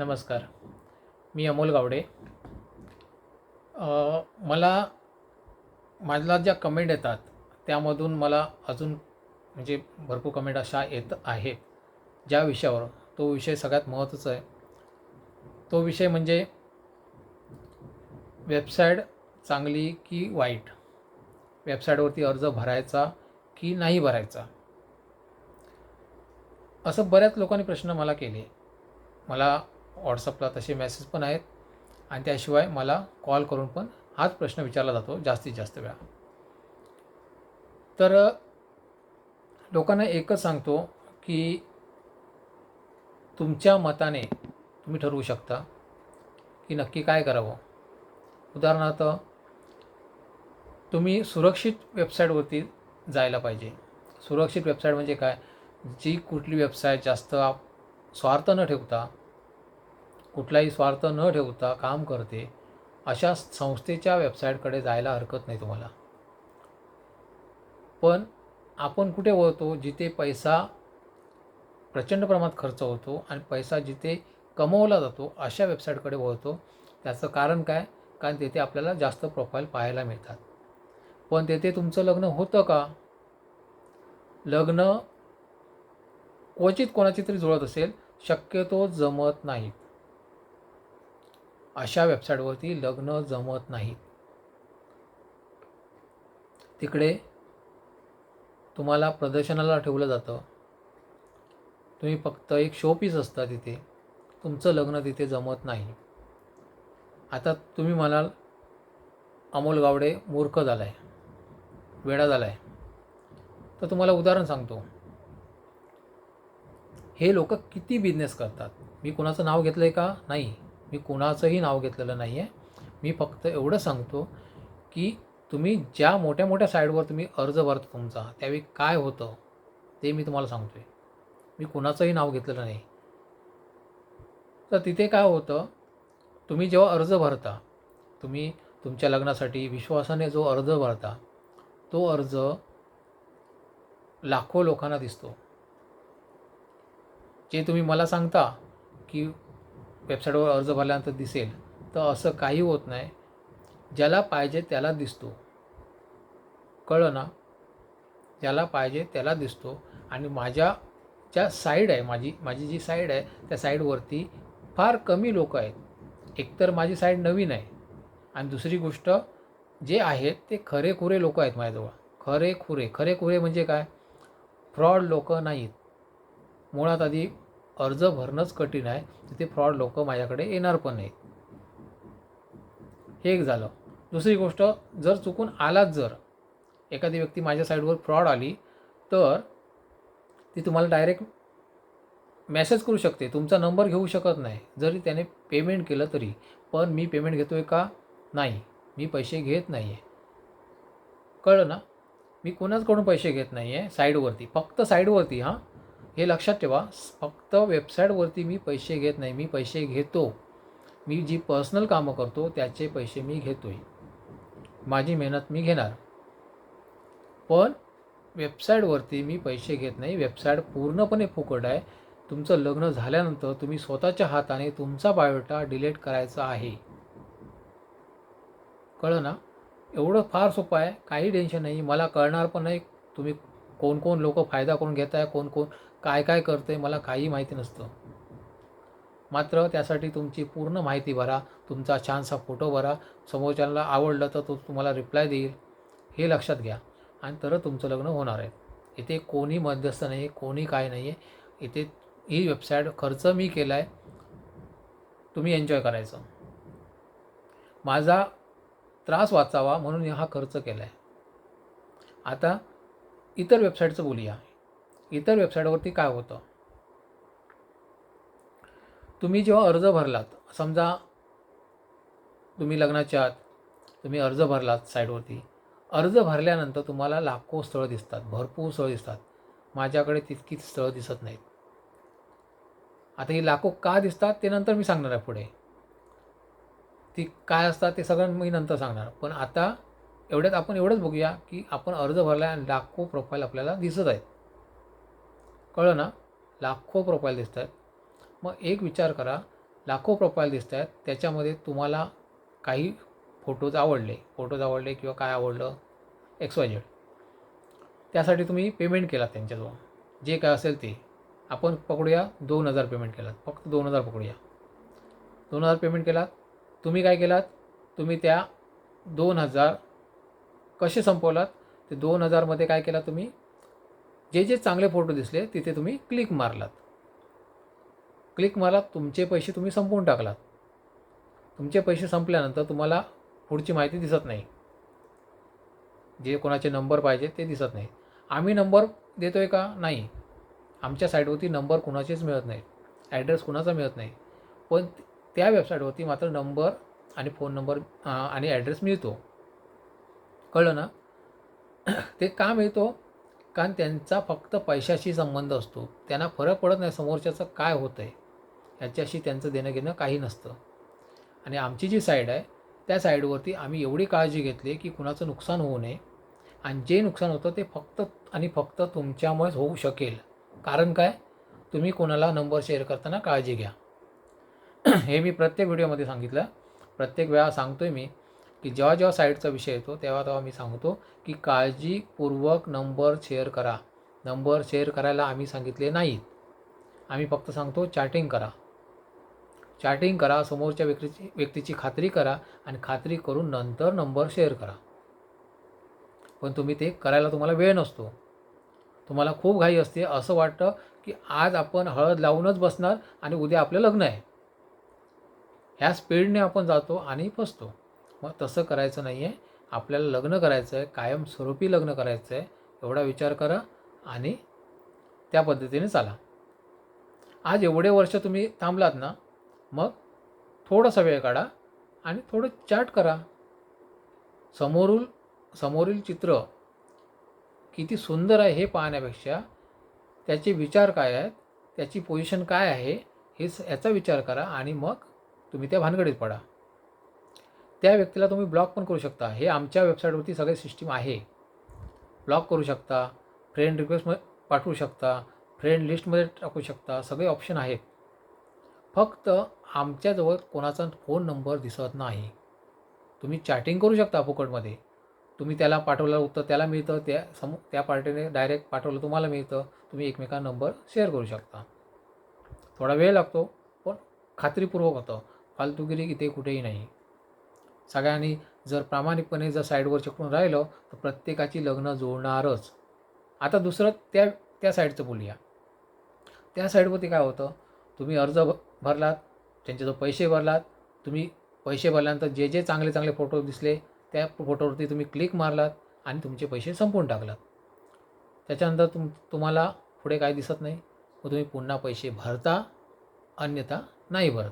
नमस्कार. मी अमोल गावडे. मला माझ्या ज्या कमेंट येतात त्यामधून मला अजून म्हणजे भरपूर कमेंट अशा येत आहेत. ज्या विषयावर तो विषय सगळ्यात महत्त्वाचा आहे. तो विषय म्हणजे वेबसाईट चांगली की वाईट? वेबसाईटवरती अर्ज भरायचा की नाही भरायचा? असं बऱ्याच लोकांनी प्रश्न मला केले. मला व्हॉट्सअपला तसे मेसेज पण आहेत. आणि त्याशिवाय मला कॉल करून पण हाच प्रश्न विचारला जातो जास्तीत जास्त वेळा. तर लोकांना एकच सांगतो की तुमच्या मताने तुम्ही ठरवू शकता की नक्की काय करावं. उदाहरणार्थ तुम्ही सुरक्षित वेबसाईटवरती जायला पाहिजे. सुरक्षित वेबसाईट म्हणजे काय? जी कुठली वेबसाईट जास्त स्वार्थ न ठेवता कुठलाही स्वार्थ न ठेवता काम करते अशा संस्थेच्या वेबसाईटकडे जायला हरकत नाही तुम्हाला. पण आपण कुठे वळतो जिथे पैसा प्रचंड प्रमाणात खर्च होतो आणि पैसा जिथे कमवला जातो अशा वेबसाईटकडे वळतो. त्याचं कारण काय? कारण तेथे आपल्याला जास्त प्रोफाईल पाहायला मिळतात. पण तेथे तुमचं लग्न होतं का? लग्न क्वचित कोणाची तरी जुळत असेल शक्यतो जमत नाहीत अशा वेबसाईटवरती लग्न जमत नाहीत तिकडे तुम्हाला प्रदर्शनाला ठेवलं जातं. तुम्ही फक्त एक शोपीस असता तिथे. तुमचं लग्न तिथे जमत नाही. आता तुम्ही म्हणाल अमोल गावडे मूर्ख झाला आहे वेडा झाला आहे तर तुम्हाला उदाहरण सांगतो. हे लोक किती बिझनेस करतात? मी कुणाचं नाव घेतलं आहे का? नाही. मी कुणाचंही नाव घेतलेलं नाही आहे मी फक्त एवढं सांगतो की तुम्ही ज्या मोठ्या मोठ्या साईडवर तुम्ही अर्ज भरता तुमचा त्यावेळी काय होतं ते मी तुम्हाला सांगतो आहे मी कुणाचंही नाव घेतलेलं नाही. तर तिथे काय होतं तुम्ही जेव्हा अर्ज भरता तुम्ही तुमच्या लग्नासाठी विश्वासाने जो अर्ज भरता तो अर्ज लाखो लोकांना दिसतो. जे तुम्ही मला सांगता की वेबसाईटवर अर्ज भरल्यानंतर दिसेल. तर असं काही होत नाही. ज्याला पाहिजे त्याला दिसतो. कळलं ना? ज्याला पाहिजे त्याला दिसतो. आणि माझ्या ज्या साईड आहे माझी माझी जी साईड आहे त्या साईडवरती फार कमी लोक आहेत. एकतर माझी साईड नवीन आहे. आणि दुसरी गोष्ट जे आहेत ते खरेखुरे लोक आहेत माझ्याजवळ. खरेखुरे. खरेखुरे म्हणजे काय? फ्रॉड लोक नाहीत. मुळात आधी अर्ज भरणंच कठीण आहे. तिथे फ्रॉड लोक माझ्याकडे येणार पण नाहीत. हे एक झालं. दुसरी गोष्ट जर चुकून आलाच जर एखादी व्यक्ती माझ्या साईडवर फ्रॉड आली तर ती तुम्हाला डायरेक्ट मेसेज करू शकते. तुमचा नंबर घेऊ शकत नाही. जरी त्याने पेमेंट केलं तरी. पण मी पेमेंट घेतो आहे का? नाही. मी पैसे घेत नाही आहे कळलं ना? मी कोणाचकडून पैसे घेत नाही आहे साईडवरती. फक्त साईडवरती हां. हे लक्षात ठेवा फक्त वेबसाईटवरती मी पैसे घेत नाही मी पैसे घेतो. मी जी पर्सनल कामं करतो त्याचे पैसे मी घेतो आहे माझी मेहनत मी घेणार. पण वेबसाईटवरती मी पैसे घेत नाही वेबसाईट पूर्णपणे फुकट आहे. तुमचं लग्न झाल्यानंतर तुम्ही स्वतःच्या हाताने तुमचा बायोडेटा डिलीट करायचा आहे. कळलं ना? एवढं फार सोपं आहे काही टेन्शन नाही. मला कळणार पण नाही तुम्ही कोण कोण लोक फायदा करून घेत आहे कोण कोण काय काय करतं आहे मला काही माहिती नसतं. मात्र त्यासाठी तुमची पूर्ण माहिती भरा तुमचा छानसा फोटो भरा समोरच्याला आवडलं तर तो तुम्हाला रिप्लाय देईल हे लक्षात घ्या. आणि तरच तुमचं लग्न होणार आहे. इथे कोणी मध्यस्थ नाही आहे कोणी काय नाही आहे इथे ही वेबसाईट खर्च मी केला आहे तुम्ही एन्जॉय करायचं. माझा त्रास वाचावा म्हणून हा खर्च केला आहे आता इतर वेबसाईटचं बोलूया. इतर वेबसाईटवरती काय होतं? तुम्ही जेव्हा अर्ज भरलात समजा तुम्ही लग्नाच्या आत तुम्ही अर्ज भरलात साईडवरती अर्ज भरल्यानंतर तुम्हाला लाखो स्थळं दिसतात भरपूर स्थळं दिसतात. माझ्याकडे तितकीच स्थळं दिसत नाहीत. आता ही लाखो का दिसतात ते नंतर मी सांगणार आहे पुढे. ती काय असतात ते सगळं मी नंतर सांगणार. पण आता एवढ्यात आपण एवढंच बघूया की आपण अर्ज भरला आणि लाखो प्रोफाईल आपल्याला दिसत आहेत. कळलं ना? लाखो प्रोफाईल दिसत आहेत मग एक विचार करा लाखो प्रोफाईल दिसत आहेत त्याच्यामध्ये तुम्हाला काही फोटोज आवडले. फोटोज आवडले किंवा काय आवडलं? एक्स वाय झेड त्यासाठी तुम्ही पेमेंट केलात त्यांच्याजवळ. जे काय असेल ते. आपण पकडूया दोन हजार पेमेंट केलात. फक्त दोन हजार पकडूया. दोन हजार पेमेंट केलात. तुम्ही काय केलात? तुम्ही त्या दोन हजार कसे संपवलात? ते दोन हजारमध्ये काय केलात तुम्ही? जे जे चांगले फोटो दिसले तिथे तुम्ही क्लिक मारलात. क्लिक मारलात तुमचे पैसे तुम्ही संपवून टाकलात. तुमचे पैसे संपल्यानंतर तुम्हाला पुढची माहिती दिसत नाही. जे कोणाचे नंबर पाहिजे ते दिसत नाही. आम्ही नंबर देतो आहे का? नाही. आमच्या साईटवरती नंबर कुणाचेच मिळत नाही. ॲड्रेस कुणाचा मिळत नाही. पण त्या वेबसाईटवरती मात्र नंबर आणि फोन नंबर आणि ॲड्रेस मिळतो. कळलं ना? ते का मिळतो? कारण त्यांचा फक्त पैशाशी संबंध असतो. त्यांना फरक पडत नाही समोरच्याचं काय होतं आहे ह्याच्याशी त्यांचं देणं घेणं काही नसतं. आणि आमची जी साईड आहे त्या साईडवरती आम्ही एवढी काळजी घेतली की कुणाचं नुकसान होऊ नये. आणि जे नुकसान होतं ते फक्त आणि फक्त तुमच्यामुळेच होऊ शकेल. कारण काय? तुम्ही कोणाला नंबर शेअर करताना काळजी घ्या. हे मी प्रत्येक व्हिडिओमध्ये सांगितलं. प्रत्येक वेळा सांगतो आहे मी. की जेव्हा जेव्हा साईटचा विषय येतो तेव्हा तेव्हा मी सांगतो की काळजीपूर्वक नंबर शेअर करा. नंबर शेअर करायला आम्ही सांगितले नाहीत. आम्ही फक्त सांगतो चॅटिंग करा. चॅटिंग करा समोरच्या व्यक्तीची व्यक्तीची खात्री करा आणि खात्री करून नंतर नंबर शेअर करा. पण तुम्ही ते करायला तुम्हाला वेळ नसतो. तुम्हाला खूप घाई असते असं वाटतं की आज आपण हळद लावूनच बसणार आणि उद्या आपलं लग्न आहे. ह्या स्पीडने आपण जातो आणि फसतो. मग तसं करायचं नाही आहे आपल्याला लग्न करायचं आहे कायमस्वरूपी लग्न करायचं आहे एवढा विचार करा आणि त्या पद्धतीने चाला. आज एवढे वर्ष तुम्ही थांबलात ना मग थोडासा वेळ काढा आणि थोडं चॅट करा. समोरून समोरील चित्र किती सुंदर आहे हे पाहण्यापेक्षा त्याचे विचार काय आहेत त्याची पोझिशन काय आहे हे याचा विचार करा आणि मग तुम्ही त्या भानगडीत पडा. त्या व्यक्तीला तुम्ही ब्लॉक पण करू शकता. हे आमच्या वेबसाईटवरती सगळे सिस्टीम आहे. ब्लॉक करू शकता फ्रेंड रिक्वेस्टमध्ये पाठवू शकता फ्रेंड लिस्टमध्ये टाकू शकता सगळे ऑप्शन आहेत. फक्त आमच्याजवळ कोणाचा फोन नंबर दिसत नाही. तुम्ही चॅटिंग करू शकता फुकटमध्ये. तुम्ही त्याला पाठवलं उत्तर त्याला मिळतं त्या समो त्या पार्टीने डायरेक्ट पाठवलं तुम्हाला मिळतं. तुम्ही एकमेकांना नंबर शेअर करू शकता. थोडा वेळ लागतो पण खात्रीपूर्वक होतं. फालतुगिरी इथे कुठेही नाही. सगळ्यांनी जर प्रामाणिकपणे जर साईडवर चिकटून राहिलं तर प्रत्येकाची लग्न जुळणारच आता दुसरं त्या त्या साईडचं बोलूया. त्या साईडवरती काय होतं? तुम्ही अर्ज भरलात त्यांच्याजवळ पैसे भरलात तुम्ही पैसे भरल्यानंतर जे जे चांगले चांगले फोटो दिसले त्या फोटोवरती तुम्ही क्लिक मारलात आणि तुमचे पैसे संपवून टाकलात. त्याच्यानंतर तुम तुम्हाला पुढे काय दिसत नाही? मग तुम्ही पुन्हा पैसे भरता अन्यथा नाही भरत.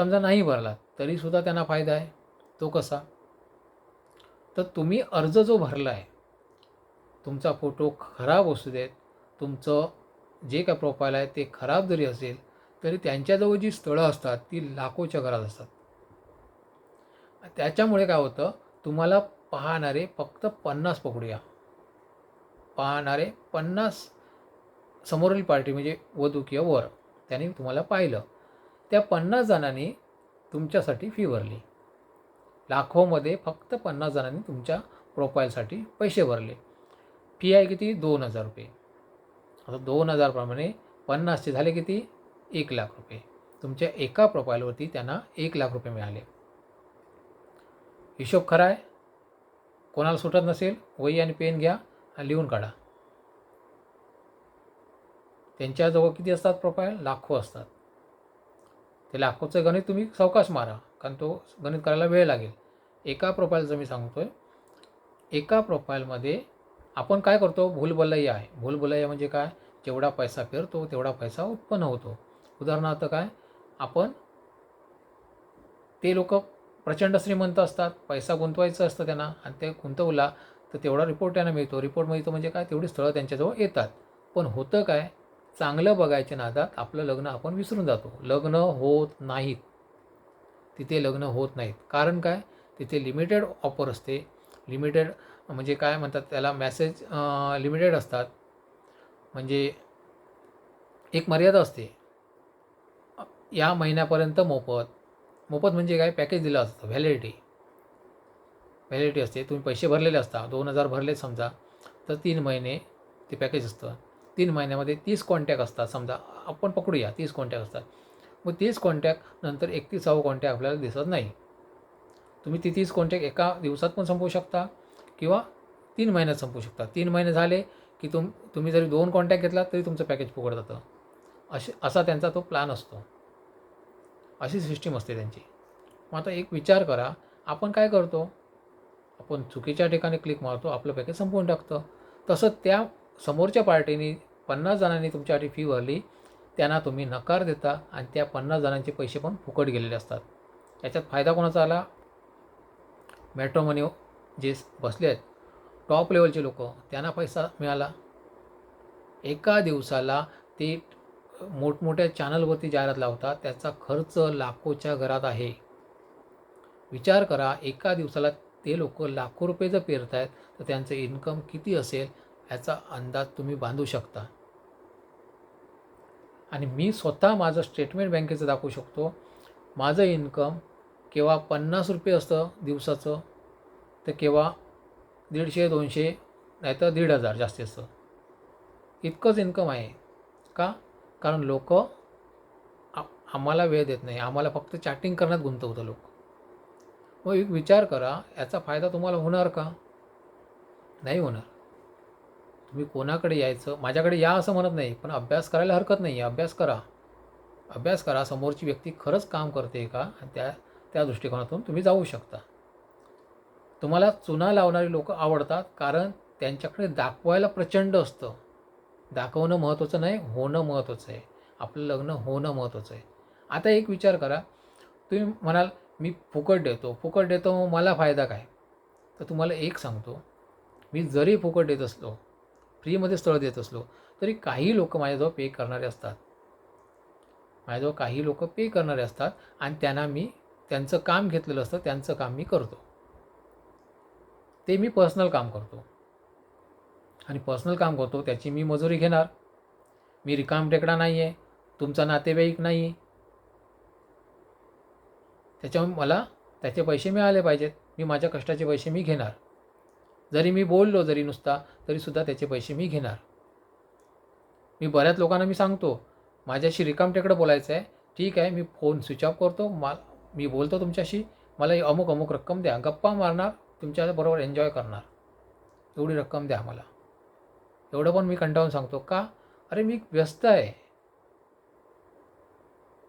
समजा नाही भरला तरीसुद्धा त्यांना फायदा आहे. तो कसा? तर तुम्ही अर्ज जो भरला आहे तुमचा फोटो खराब असू देत तुमचं जे काय प्रोफाईल आहे ते खराब जरी असेल तरी त्यांच्याजवळ जी स्थळं असतात ती लाखोच्या घरात असतात. त्याच्यामुळे काय होतं तुम्हाला पाहणारे फक्त पन्नास पकडूया पाहणारे पन्नास समोरील पार्टी म्हणजे वधू किंवा वर त्याने तुम्हाला पाहिलं. त्या पन्नास जणांनी तुमच्यासाठी फी भरली. लाखोमध्ये फक्त पन्नास जणांनी तुमच्या प्रोफाईलसाठी पैसे भरले. फी आहे किती? दोन हजार रुपये. आता दोन हजारप्रमाणे पन्नासचे झाले किती? एक लाख रुपये. तुमच्या एका प्रोफाईलवरती त्यांना एक लाख रुपये मिळाले. हिशोब खरा आहे. कोणाला सुटत नसेल वही आणि पेन घ्या आणि लिहून काढा. त्यांच्याजवळ किती असतात प्रोफाईल लाखो असतात. ते लाखोचं गणित तुम्ही सावकाश मारा कारण तो गणित करायला वेळ लागेल. एका प्रोफाईलचं मी सांगतो आहे एका प्रोफाईलमध्ये आपण काय करतो? भूलभुलैया आहे. भूलभुलैया म्हणजे काय? जेवढा पैसा फिरतो तेवढा पैसा उत्पन्न होतो. उदाहरणार्थ काय? आपण ते लोक प्रचंड श्रीमंत असतात. पैसा गुंतवायचं असतं त्यांना आणि ते गुंतवला तर तेवढा रिपोर्ट त्यांना मिळतो. रिपोर्ट मिळतो म्हणजे काय? तेवढी स्थळं त्यांच्याजवळ येतात. पण होतं काय? चांगलं बघायच्या नादात आपलं लग्न आपण विसरून जातो. लग्न होत नाहीत. तिथे लग्न होत नाहीत. कारण काय? तिथे लिमिटेड ऑफर असते. लिमिटेड म्हणजे काय म्हणतात त्याला? मॅसेज लिमिटेड असतात. म्हणजे एक मर्यादा असते. या महिन्यापर्यंत मोफत. मोफत म्हणजे काय? पॅकेज दिलं असतं. व्हॅलिडिटी व्हॅलिडिटी असते. तुम्ही पैसे भरलेले असता. दोन हजार भरले समजा. तर तीन महिने ते पॅकेज असतं. तीन महिन्यामध्ये तीस कॉन्टॅक्ट असतात. समजा आपण पकडूया तीस कॉन्टॅक्ट असतात. मग तीस कॉन्टॅक्ट नंतर एकतीसावं कॉन्टॅक्ट आपल्याला दिसत नाही. तुम्ही ती तीस कॉन्टॅक्ट एका दिवसात पण संपवू शकता किंवा तीन महिन्यात संपवू शकता. तीन महिने झाले की तुम तुम्ही जरी दोन कॉन्टॅक्ट घेतला तरी तुमचं पॅकेज फुकट जातं. असे असा त्यांचा तो प्लॅन असतो. अशी सिस्टीम असते त्यांची. मग आता एक विचार करा आपण काय करतो? आपण चुकीच्या ठिकाणी क्लिक मारतो आपलं पॅकेज संपवून टाकतं. तसं त्या समोरच्या पार्टीने पन्नास जणांनी तुमच्यासाठी फी भरली त्यांना तुम्ही नकार देता आणि त्या पन्नास जणांचे पैसे पण फुकट गेलेले असतात. याच्यात फायदा कोणाचा आला? मेट्रो मनी जे बसले आहेत टॉप लेवलचे लोक त्यांना पैसा मिळाला. एका दिवसाला ते मोठमोठ्या चॅनलवरती जाहिरात लावतात त्याचा खर्च लाखोच्या घरात आहे. विचार करा एका दिवसाला ते लोक लाखो रुपये जर पेरत आहेत तर त्यांचं इन्कम किती असेल याचा अंदाज तुम्ही बांधू शकता. आणि मी स्वतः माझं स्टेटमेंट बँकेचं दाखवू शकतो. माझं इन्कम केव्हा पन्नास रुपये असतं दिवसाचं तर केव्हा दीडशे दोनशे नाहीतर दीड हजार जास्ती असतं. इतकंच इन्कम आहे. का? कारण लोक आम्हाला वेळ देत नाही. आम्हाला फक्त चॅटिंग करण्यात गुंतवतं लोक. मग एक विचार करा याचा फायदा तुम्हाला होणार का? नाही होणार. तुम्ही कोणाकडे यायचं? माझ्याकडे या असं म्हणत नाही पण अभ्यास करायला हरकत नाही. आहे अभ्यास करा. अभ्यास करा. समोरची व्यक्ती खरंच काम करते का? आणि त्या त्या दृष्टिकोनातून तुम्ही जाऊ शकता. तुम्हाला चुना लावणारी लोक आवडतात कारण त्यांच्याकडे दाखवायला प्रचंड असतं. दाखवणं महत्त्वाचं नाही होणं महत्त्वाचं आहे. आपलं लग्न होणं महत्त्वाचं आहे. आता एक विचार करा. तुम्ही म्हणाल मी फुकट देतो. फुकट देतो मग मला फायदा काय? तर तुम्हाला एक सांगतो. मी जरी फुकट देत असलो फ्रीमध्ये स्थळ देत असलो तरी काही लोक माझ्याजवळ पे करणारे असतात. माझ्याजवळ काही लोक पे करणारे असतात आणि त्यांना मी त्यांचं काम घेतलेलं असतं त्यांचं काम मी करतो. ते मी पर्सनल काम करतो. आणि पर्सनल काम करतो त्याची मी मजुरी घेणार. मी रिकाम टेकडा नाही आहे तुमचा नातेवाईक नाही. त्याच्यामुळे मला त्याचे पैसे मिळाले पाहिजेत. मी माझ्या कष्टाचे पैसे मी घेणार. जरी मी बोललो जरी नुसता तरीसुद्धा त्याचे पैसे मी घेणार. मी बऱ्याच लोकांना मी सांगतो माझ्याशी रिकाम टेकडं बोलायचं आहे ठीक आहे मी फोन स्विच ऑफ करतो मा मी बोलतो तुमच्याशी मला अमुक अमुक रक्कम द्या गप्पा मारणार तुमच्याबरोबर एन्जॉय करणार. एवढी रक्कम द्या मला. एवढं पण मी कंटाळून सांगतो का? अरे मी व्यस्त आहे.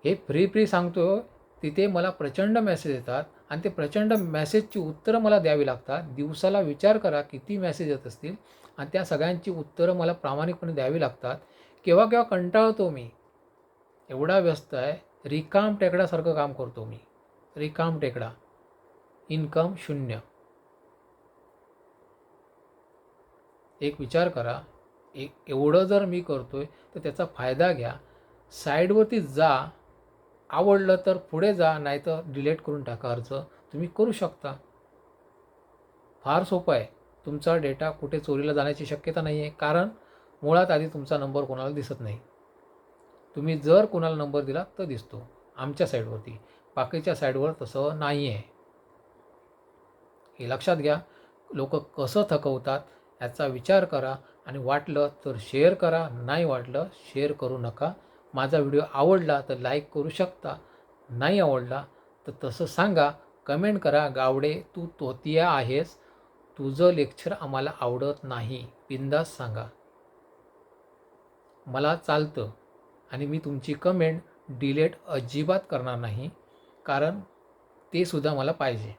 हे फ्री फ्री सांगतो तिथे मला प्रचंड मेसेज येतात आणि ते प्रचंड मेसेजची उत्तरं मला द्यावी लागतात. दिवसाला विचार करा किती मेसेज येत असतील. आणि त्या सगळ्यांची उत्तरं मला प्रामाणिकपणे द्यावी लागतात. केव्हा केव्हा कंटाळतो मी. एवढा व्यस्त आहे. रिकाम टेकडासारखं काम करतो मी. रिकाम टेकडा. इन्कम शून्य. एक विचार करा. एक एवढं जर मी करतो आहे तर त्याचा फायदा घ्या. साईडवरती जा. आवडलं तर पुढे जा नाही तर डिलेट करून टाका अर्ज. तुम्ही करू शकता. फार सोपं आहे. तुमचा डेटा कुठे चोरीला जाण्याची शक्यता नाही आहे कारण मुळात आधी तुमचा नंबर कोणाला दिसत नाही. तुम्ही जर कोणाला नंबर दिला तर दिसतो. आमच्या साईडवरती बाकीच्या साईडवर तसं नाही आहे हे लक्षात घ्या. लोक कसं थकवतात याचा विचार करा. आणि वाटलं तर शेअर करा. नाही वाटलं शेअर करू नका. माझा व्हिडिओ आवडला तर लाईक करू शकता. नाही आवडला तर तसं सांगा. कमेंट करा गावडे तू तोतिया आहेस. तुझं लेक्चर आम्हाला आवडत नाही. बिंदास सांगा. मला चालतं आणि मी तुमची कमेंट डिलेट अजिबात करणार नाही कारण ते सुद्धा मला पाहिजे.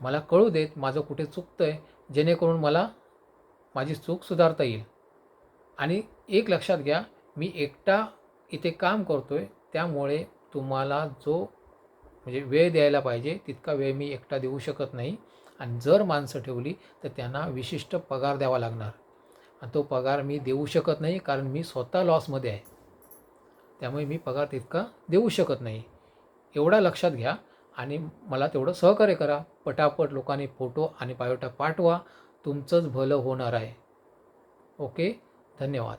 मला कळू देत माझं कुठे चुकतं आहे जेणेकरून मला माझी चूक सुधारता येईल. आणि एक लक्षात घ्या मी एकटा इथे काम करतो आहे त्यामुळे तुम्हाला जो म्हणजे वेळ द्यायला पाहिजे तितका वेळ मी एकटा देऊ शकत नाही. आणि जर माणसं ठेवली तर त्यांना विशिष्ट पगार द्यावा लागणार. आणि तो पगार मी देऊ शकत नाही कारण मी स्वतः लॉसमध्ये आहे. त्यामुळे मी पगार तितका देऊ शकत नाही. एवढा लक्षात घ्या आणि मला तेवढं सहकार्य करा. पटापट लोकांनी फोटो आणि बायोटा पाठवा. तुमचंच भलं होणार आहे. ओके? धन्यवाद.